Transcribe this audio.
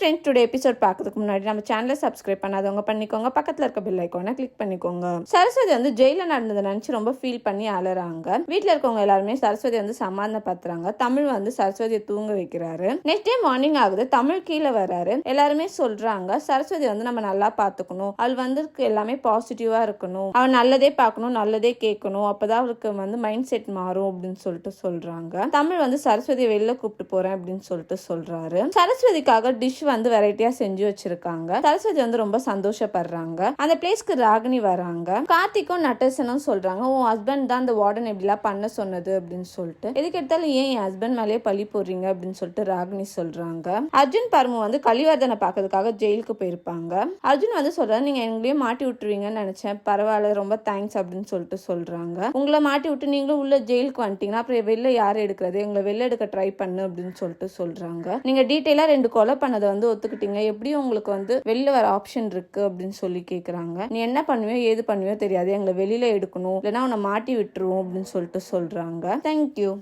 Friends today episode பார்க்கறதுக்கு முன்னாடி நம்ம சேனலை சப்ஸ்கிரைப் பண்ணாதவங்க பண்ணிக்கோங்க. பக்கத்தில் இருக்க பெல் ஐக்கோனை கிளிக் பண்ணிக்கோங்க. சரஸ்வதி வந்து ஜெயில நடந்ததை நினச்சி ரொம்ப ஃபீல் பண்ணி அலறாங்க. வீட்டில் இருக்கவங்க எல்லாருமே சரஸ்வதி வந்து சமாதானப்படுத்துறாங்க. தமிழ் வந்து சரஸ்வதியை தூங்க வைக்கிறாரு. நெக்ஸ்ட் டே மார்னிங் ஆகுது. தமிழ் கீழே வராரு எல்லாருமே சொல்றாங்க. சரஸ்வதி வந்து நம்ம நல்லா பார்த்துக்கணும். அவள் வந்து எல்லாமே பாசிட்டிவா இருக்கணும். அவன் நல்லதே பார்க்கணும் நல்லதே கேட்கணும். அப்பதான் அவளுக்கு வந்து மைண்ட் செட் மாறும் அப்படின்னு சொல்லிட்டு சொல்றாங்க. தமிழ் வந்து சரஸ்வதியை வெளில கூப்பிட்டு போறேன் அப்படின்னு சொல்லிட்டு சொல்றாரு. சரஸ்வதிக்காக டிஷ் வந்து வெரைட்டியா செஞ்சு வச்சிருக்காங்க. சரஸ்வதி வந்து ரொம்ப சந்தோஷப்படுறாங்க. அந்த பிளேஸ்க்கு ராகினி வராங்க. கார்த்திக்கும் நட்டசனும் சொல்றாங்க உன் ஹஸ்பண்ட் தான் அந்த வார்டன் இப்படிலாம் பண்ண சொன்னது அப்படின்னு சொல்லிட்டு. எதுக்கு எடுத்தாலும் ஏன் என் ஹஸ்பண்ட் மேலேயே பழி போடுறீங்க? அப்படின்னு சொல்லிட்டு ராகினி சொல்றாங்க. அர்ஜுன் பர்மு வந்து கலிவர்தனை பார்க்கறதுக்காக ஜெயிலுக்கு போயிருப்பாங்க. அர்ஜுன் வந்து சொல்றாரு நீங்க எங்களையும் மாட்டி விட்டுருவீங்கன்னு நினைச்சேன். பரவாயில்ல ரொம்ப தேங்க்ஸ் அப்படின்னு சொல்லிட்டு சொல்றாங்க. உங்களை மாட்டி விட்டு நீங்களும் உள்ள ஜெயிலுக்கு வந்துட்டீங்கன்னா அப்புறம் வெளில யார் எடுக்கிறது? எங்களை வெளில எடுக்க ட்ரை பண்ணு அப்படின்னு சொல்லிட்டு சொல்றாங்க. நீங்க டீட்டெயிலா ரெண்டு கொலை பண்ணதை வந்து வந்து ஒத்துக்கிட்டீங்க? எப்படி உங்களுக்கு வந்து வெளியில் வர ஆப்ஷன் இருக்கு அப்படின்னு சொல்லி கேக்குறாங்க. நீ என்ன பண்ணுவியோ ஏது பண்ணுவியோ தெரியாது. எங்களை வெளியில எடுக்கணும். இல்லைன்னா உன்னை மாட்டி விட்டுருவோம் அப்படின்னு சொல்லிட்டு சொல்றாங்க. தேங்க்யூ